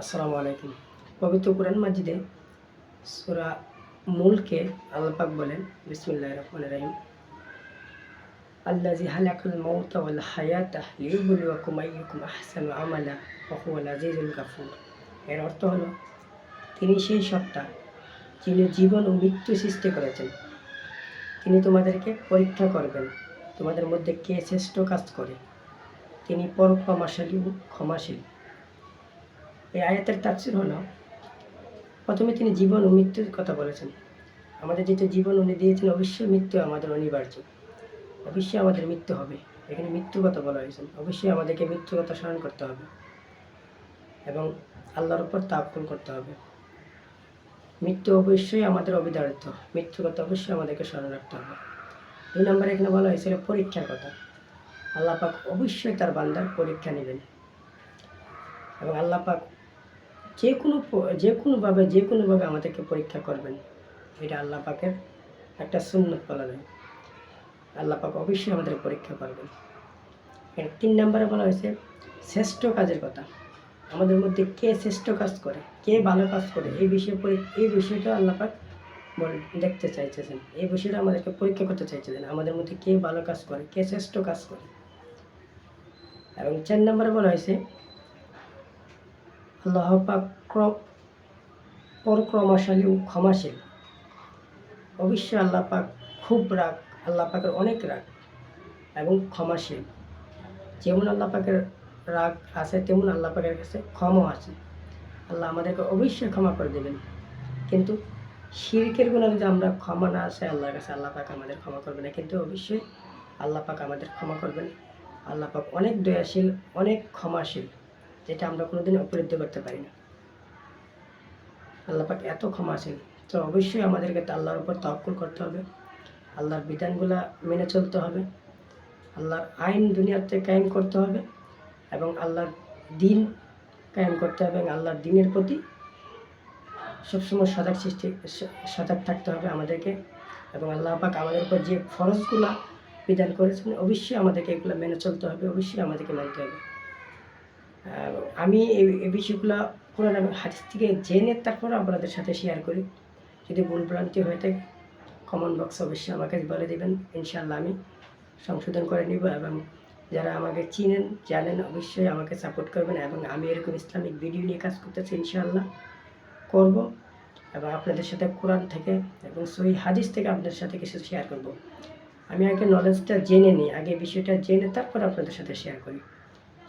আসসালামু আলাইকুম। পবিত্র কোরআন মাজিদে সুরা মুলকে আল্লাপাক বলেন বিসমুল্লাহ রহমান রহিম আল্লাজি হালাকুল মৌতা ওয়াল হায়াতা লিউবলুয়াকুম আইয়ুকুম আহসানু আমালা আজিজুল গাফুর। এর অর্থ হলো, তিনি সেই সত্তা যিনি জীবন ও মৃত্যু সৃষ্টি করেছেন। তিনি তোমাদেরকে পরীক্ষা করবেন, তোমাদের মধ্যে কে শ্রেষ্ঠ কাজ করে। তিনি পরক্রমাশালী ও ক্ষমাশীল। এই আয়াতের তাফসির হলো, প্রথমে তিনি জীবন ও মৃত্যুর কথা বলেছেন। আমাদের যেহেতু জীবন উনি দিয়েছেন, অবশ্যই মৃত্যু আমাদের অনিবার্য। অবশ্যই আমাদের মৃত্যু হবে। এখানে মৃত্যুর কথা বলা হয়েছে। অবশ্যই আমাদেরকে মৃত্যুর কথা স্মরণ করতে হবে এবং আল্লাহর উপর তাপন করতে হবে। মৃত্যু অবশ্যই আমাদের অবিদারিত মৃত্যুর কথা অবশ্যই আমাদেরকে স্মরণ রাখতে হবে। দুই নম্বরে এখানে বলা হয়েছিল পরীক্ষার কথা। আল্লাহ পাক অবশ্যই তার বান্দার পরীক্ষা নেবেন এবং আল্লাহ পাক যে কোনো যে কোনোভাবে যে কোনোভাবে আমাদেরকে পরীক্ষা করবেন। এটা আল্লাহ পাকের একটা সুন্নত বলা যায়। আল্লাহ পাক অবশ্যই আমাদের পরীক্ষা করবেন। তিন নম্বরে বলা হয়েছে, শ্রেষ্ঠ কাজের কথা। আমাদের মধ্যে কে শ্রেষ্ঠ কাজ করে, কে ভালো কাজ করে, এই বিষয়ে এই বিষয়টা আল্লাহ পাক বল, দেখতে চাইতেছেন। এই বিষয়টা আমাদেরকে পরীক্ষা করতে চাইতেছেন, আমাদের মধ্যে কে ভালো কাজ করে, কে শ্রেষ্ঠ কাজ করে। এবং চার নম্বরে বলা হয়েছে আল্লাহ পাক ক্র- পরক্রমাশালী ও ক্ষমাশীল। অবশ্যই আল্লাহ পাক খুব রাগ আল্লাহ পাকের অনেক রাগ এবং ক্ষমাশীল। যেমন আল্লাহ পাকের রাগ আছে, তেমন আল্লাহ পাকের কাছে ক্ষমা আছে। আল্লাহ আমাদেরকে অবশ্যই ক্ষমা করে দেবেন। কিন্তু শিরকের গুণা যদি আমরা ক্ষমা না আসে আল্লাহর কাছে আল্লাহ পাক আমাদের ক্ষমা করবে না। কিন্তু অবশ্যই আল্লাহ পাক আমাদের ক্ষমা করবেন। আল্লাহ পাক অনেক দয়াশীল, অনেক ক্ষমাশীল। যেটা আমরা কোনোদিন উপলব্ধি করতে পারি না। আল্লাহ পাক এত ক্ষমাশীল। তো অবশ্যই আমাদেরকে আল্লাহর উপর তহকুল করতে হবে। আল্লাহর বিধানগুলা মেনে চলতে হবে। আল্লাহর আইন দুনিয়াতে কায়েম করতে হবে এবং আল্লাহর দিন কায়েম করতে হবে এবং আল্লাহর দিনের প্রতি সবসময় সজাগ সৃষ্টি, সজাগ থাকতে হবে আমাদেরকে এবং আল্লাহ পাক আমাদের উপর যে ফরজগুলা বিধান করেছেন, অবশ্যই আমাদেরকে এগুলো মেনে চলতে হবে, অবশ্যই আমাদেরকে মানতে হবে। আমি এই বিষয়গুলো কোরআন হাদিস থেকে জেনে তারপর আপনাদের সাথে শেয়ার করি। যদি ভুল ভ্রান্তি হয়ে থাকে কমেন্ট বক্স অবশ্যই আমাকে বলে দেবেন। ইনশাল্লাহ আমি সংশোধন করে নিব এবং যারা আমাকে চিনেন, জানেন অবশ্যই আমাকে সাপোর্ট করবেন এবং আমি এরকম ইসলামিক ভিডিও নিয়ে কাজ করতেছি ইনশাআল্লাহ করব এবং আপনাদের সাথে কোরআন থেকে এবং সহি হাদিস থেকে আপনাদের সাথে কিছু শেয়ার করব। আমি আগে নলেজটা জেনে নিই, আগে বিষয়টা জেনে তারপর আপনাদের সাথে শেয়ার করি।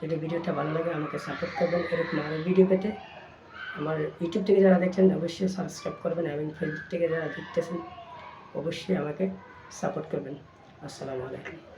যদি ভিডিওটা ভালো লাগে, আমাকে সাপোর্ট করবেন। এরকম আরও ভিডিও পেতে আমার ইউটিউব থেকে যারা দেখছেন, অবশ্যই সাবস্ক্রাইব করবেন এবং ফেসবুক থেকে যারা দেখতেছেন, অবশ্যই আমাকে সাপোর্ট করবেন। আসসালামু আলাইকুম।